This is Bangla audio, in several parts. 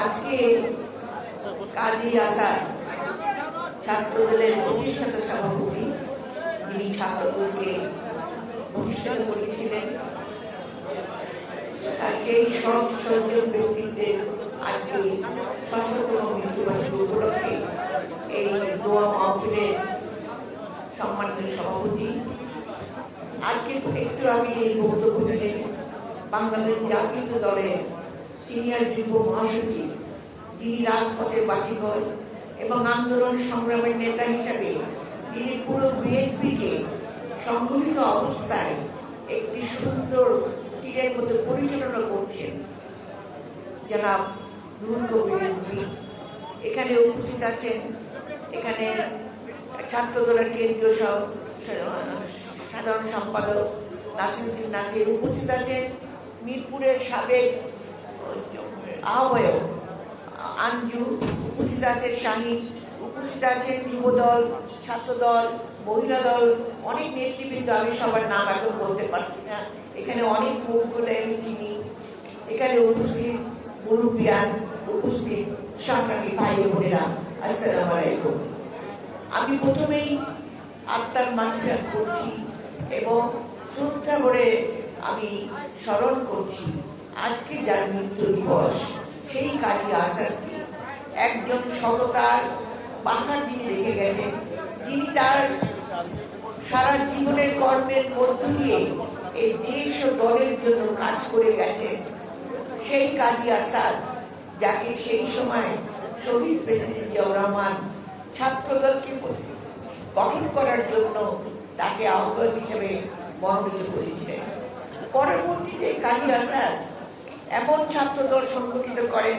আজকে কাজী আসাদ ছাত্রদলের প্রতিষ্ঠাতা সভাপতি, যিনি ছাত্রদলকে প্রতিষ্ঠা করেছিলেন সেই সব সজ্জন ব্যক্তিত্বের আজকে ষষ্ঠতম মৃত্যুবার্ষিকী উপলক্ষে এই দোয়া মাহফিলের সম্মানিত সভাপতি। আজকে একটু আগে এই বক্তব্য বাংলাদেশ জাতীয় দলের সিনিয়র যুব মহাসচিব, যিনি রাজপথের বাতিঘর এবং আন্দোলন সংগ্রামের নেতা হিসাবে তিনি পুরো বিএনপিকে সংগঠিত অবস্থায় একটি সুন্দর তীরের মতো পরিচালনা করছেন। জনাব নুরুল কবির এখানে উপস্থিত আছেন, এখানে ছাত্র দলের কেন্দ্রীয় সাধারণ সম্পাদক নাসিরুদ্দিন নাসির উপস্থিত আছেন। মিরপুরের সাবেক আহ্বায়ক আঞ্জু উপস্থিত আছে শাহিন উপস্থিত আছেন যুবদল, ছাত্রদল মহিলা দল অনেক নেতৃবৃন্দ, আমি সবার নাম এখন বলতে পারছি না। এখানে অনেক মুখগুলো আমি চিনি এখানে উপস্থিত মুরুবিয়ান উপস্থিত, সংগ্রামী ভাই বোনেরা, আসসালামু আলাইকুম। আমি প্রথমেই আত্মার মানসাত করছি এবং শ্রদ্ধা করে আমি স্মরণ করছি, আজকে যার মৃত্যু দিবস সেই কাজে আসাদকে একজন সততার পাহাড় দিয়ে রেখে গেছেন, যিনি তার সারা জীবনের কর্মের মধ্য দিয়ে এই দেশ ও দলের জন্য কাজ করে গেছেন, সেই কাজী আসাদ, যাকে সেই সময় শহীদ প্রেসিডেন্ট জিয়াউর রহমান ছাত্রদলকে গঠন করার জন্য তাকে আহ্বায়ক হিসেবে মনোনীত করেছিলেন। পরবর্তীতে কাজী আসাদ এমন ছাত্রদল সংগঠিত করেন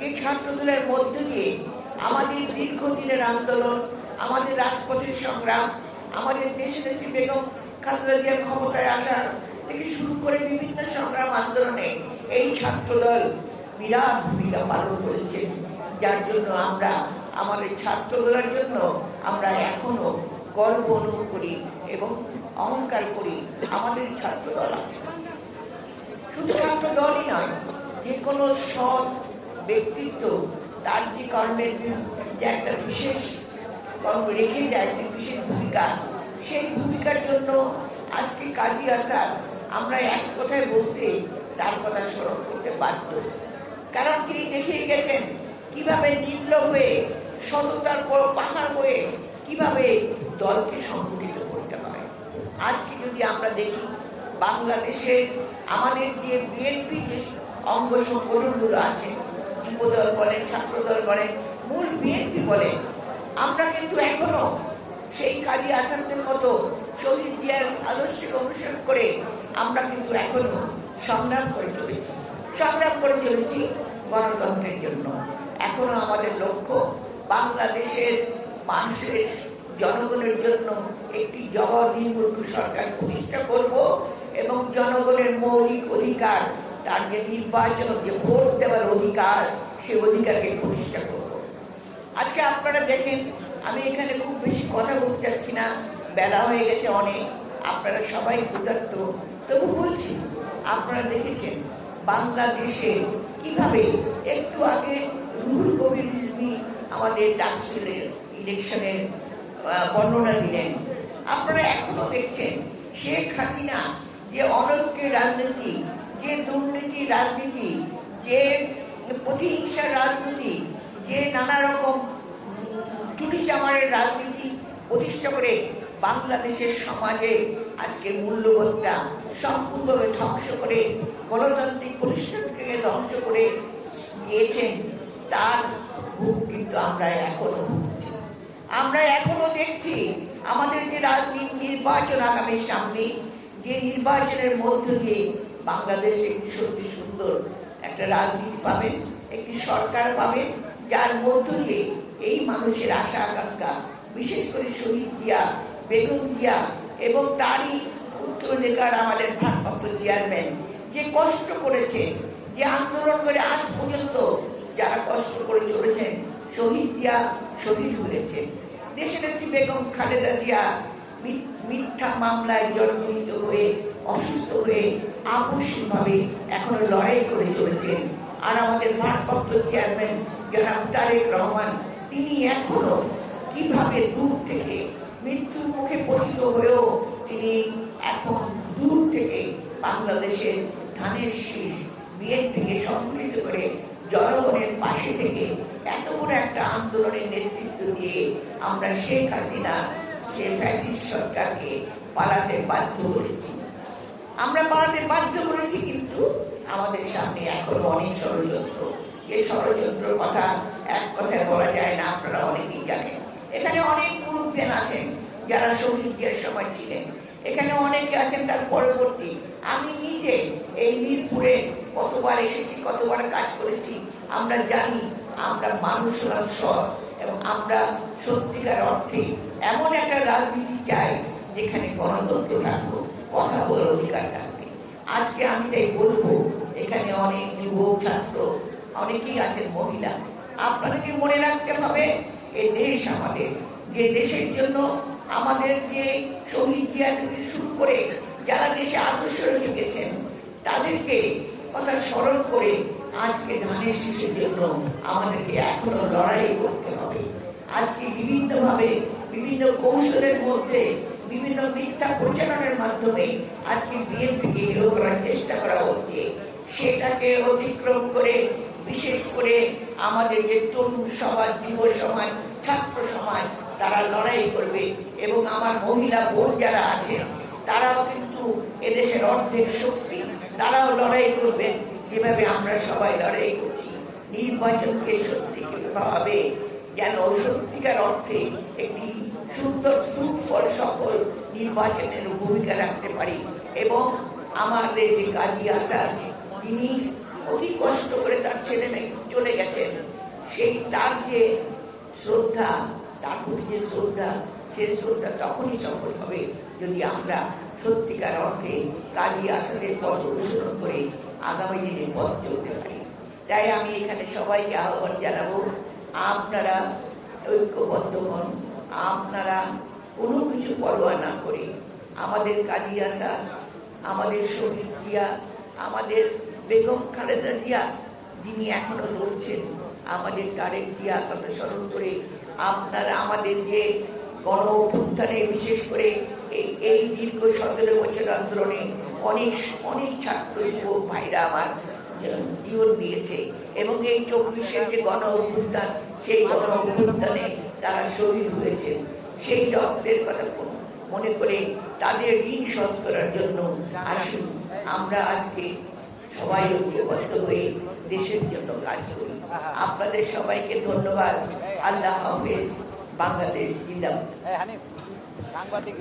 যে ছাত্রদলের মধ্য দিয়ে আমাদের দীর্ঘদিনের আন্দোলন, আমাদের রাজপথের সংগ্রাম, আমাদের একটি বেগম খালেদা জিয়ার ক্ষমতায় আসার থেকে শুরু করে বিভিন্ন সংগ্রাম আন্দোলনে এই ছাত্রদল বিরাট ভূমিকা পালন করেছে। যার জন্য আমরা আমাদের ছাত্রদলের জন্য আমরা এখনও গর্ব অনুভব করি এবং অহংকার করি আমাদের ছাত্রদল আছে। শুধু ছাত্র দলই নয়, যে কোনো সৎ ব্যক্তিত্ব তার যে কর্মের যে একটা বিশেষ কর্ম রেখে যায়, যে বিশেষ ভূমিকা, সেই ভূমিকার জন্য আজকে কাজী আসার আমরা এক কথায় বলতে তার কথা স্মরণ করতে বাধ্য। কারণ তিনি দেখিয়ে গেছেন, কীভাবে নিম্ন হয়ে সততার পর পাহাড় হয়ে কীভাবে দলকে সংগঠিত আজকে যদি আমরা দেখি বাংলাদেশে আমাদের যে বিএনপি যে অঙ্গ সংগঠনগুলো আছে, যুবদল বলেন, ছাত্রদল বলেন, মূল বিএনপি বলেন, আমরা কিন্তু এখনও সেই কাজী আসানদের মতো শহীদ জিয়ার আদর্শকে অনুসরণ করে আমরা কিন্তু এখনও সংগ্রাম করে চলেছি। সংগ্রাম করে চলেছি গণতন্ত্রের জন্য। এখনও আমাদের লক্ষ্য বাংলাদেশের মানুষের জনগণের জন্য একটি জবাবদিহিমূলক সরকার প্রতিষ্ঠা করব এবং জনগণের মৌলিক অধিকার, তার যে নির্বাচন, যে ভোট দেওয়ার অধিকার, সে অধিকারকে প্রতিষ্ঠা করব। আজকে আপনারা দেখেন, আমি এখানে খুব বেশি কথা বলতে চাচ্ছি না, বেলা হয়ে গেছে অনেক, আপনারা সবাই ক্ষুধার্ত। তবু বলছি, আপনারা দেখেছেন বাংলাদেশে কীভাবে একটু আগে রুহুল কবির রিজভী আমাদের ডাকসিলের ইলেকশনের বর্ণনা দিলেন। আপনারা এখনও দেখছেন, শেখ হাসিনা যে অনৈক্যের রাজনীতি, যে দুর্নীতি রাজনীতি, যে প্রতিহিংসার রাজনীতি, যে নানা রকম চুরি চামারের রাজনীতি প্রতিষ্ঠা করে বাংলাদেশের সমাজে আজকে মূল্যবোধটা সম্পূর্ণভাবে ধ্বংস করে, গণতান্ত্রিক প্রতিষ্ঠানকে ধ্বংস করে দিয়েছেন, তার ভোগ কিন্তু আমরা এখনও ভুগছি। আমরা এখনও দেখছি আমাদের যে রাজনীতি নির্বাচন আগামী সামনে, যে নির্বাচনের মধ্য দিয়ে বাংলাদেশ একটি সত্যি সুন্দর একটা রাজনীতি পাবেন একটি সরকার পাবেন যার মধ্য দিয়ে এই মানুষের আশা আকাঙ্ক্ষা, বিশেষ করে শহীদ জিয়া, বেগম জিয়া এবং তারই উত্তরাধিকার আমাদের ভারপ্রাপ্ত চেয়ারম্যান যে কষ্ট করেছে, যে আন্দোলন করে আজ পর্যন্ত যারা কষ্ট করে চলেছেন শহীদ জিয়া শহীদ হয়েছে। দেশের একটি বেগম খালেদা জিয়া মিথ্যা মামলায় জর্জরিত হয়ে, অসুস্থ হয়ে আপোষভাবে এখনও লড়াই করে চলেছেন। আর আমাদের ভারপ্রাপ্ত চেয়ারম্যান জনাব তারেক রহমান, তিনি এখনও কীভাবে দূর থেকে মৃত্যুর মুখে পতিত হয়েও তিনি এখন দূর থেকে বাংলাদেশের ধানের শীষ বিএনপিকে সম্মিলিত করে জনগণের পাশে থেকে এত বড় একটা আন্দোলনের নেতৃত্ব দিয়ে আমরা শেখ হাসিনা সে ফ্যাসিস্ট সরকারকে পালাতে বাধ্য করেছি। আমরা পালাতে বাধ্য করেছি কিন্তু আমাদের সামনে এখনও অনেক ষড়যন্ত্র। এই ষড়যন্ত্রের কথা এক কথায় বলা যায় না, আপনারা অনেকেই জানেন। এখানে অনেক মুরব্বেন আছেন যারা শহীদ জিয়ার সময় ছিলেন। এখানে অনেকে আছেন তার পরবর্তী। আমি নিজে এই মিরপুরে কতবার এসেছি, কতবার কাজ করেছি, আমরা জানি আমরা মানুষ হলাম সৎ এবং আমরা সত্যিকার অর্থে এমন একটা রাজনীতি চাই যেখানে গণতন্ত্র থাকব কথা বলার অধিকার থাকবে আজকে আমি তাই বলব, এখানে অনেক যুবক, ছাত্র, অনেকেই আছেন মহিলা। আপনাদেরকে মনে রাখতে হবে, এ দেশ আমাদের, যে দেশের জন্য আমাদের যে শহীদ জিয়া থেকে শুরু করে যারা দেশে আদর্শ রেখে গেছেন, তাদেরকে কথা স্মরণ করে আজকে ধানের শীষের জন্য আমাদেরকে এখনও লড়াই করতে হবে। আজকে বিভিন্ন ভাবে বিভিন্ন কৌশলের মধ্যে, বিভিন্ন মিথ্যা প্রচারণের মাধ্যমে আজকে বিএনপিকে হিরো করার চেষ্টা করা হচ্ছে। সেটাকে অতিক্রম করে, বিশেষ করে আমাদের যে তরুণ সমাজ, যুব সমাজ, ছাত্র সমাজ, তারা লড়াই করবে এবং আমার মহিলা বোন যারা আছেন তারাও কিন্তু এদেশের অর্ধেক শক্তি, তারাও লড়াই করবেন যেভাবে আমরা সবাই লড়াই করছি নির্বাচনকে সত্যি ভাবে যেন সত্যিকার অর্থে একটি সুন্দর, সুফল, সফল নির্বাচনের ভূমিকা রাখতে পারি। এবং আমাদের যে কাজী আসার তিনি অতি কষ্ট করে তার ছেলে মেয়ে চলে গেছেন। সেই তার যে শ্রদ্ধা, তার যে শ্রদ্ধা সে শ্রদ্ধা তখনই সফল হবে যদি আমরা সত্যিকার অর্থে কাজী আসলে পথ অনুসরণ করে আগামী দিনে পথ চলতে পারি। তাই আমি এখানে সবাইকে আহ্বান জানাব, আপনারা ঐক্যবদ্ধ হন, আপনারা কোনো কিছু পরোয়া না করে আমাদের কাজী আসা আমাদের শহীদ জিয়া, আমাদের বেগম খালেদা জিয়া যিনি এখনও লড়ছেন, আমাদের তারেক জিয়া কথা স্মরণ করে আপনারা আমাদের যে গণ অভ্যুত্থানে বিশেষ করে এই দীর্ঘ সতেরো বছর আন্দোলনে অনেক অনেক ছাত্র যুবক ভাইরা আমার জীবন দিয়েছে। এবং এই চব্বিশের যে গণ অভ্যুত্থান সেই গণ অভ্যুত্থানে তারা শহীদ হয়েছে। সেই রক্তের কথা মনে করে তাদের ঋণ শোধ করার জন্য আসুন, আমরা আজকে সবাই ঐক্যবদ্ধ হয়ে দেশের জন্য কাজ করি। আপনাদের সবাইকে ধন্যবাদ। আল্লাহ হাফেজ। জিন্দাবাদ। সাংবাদিক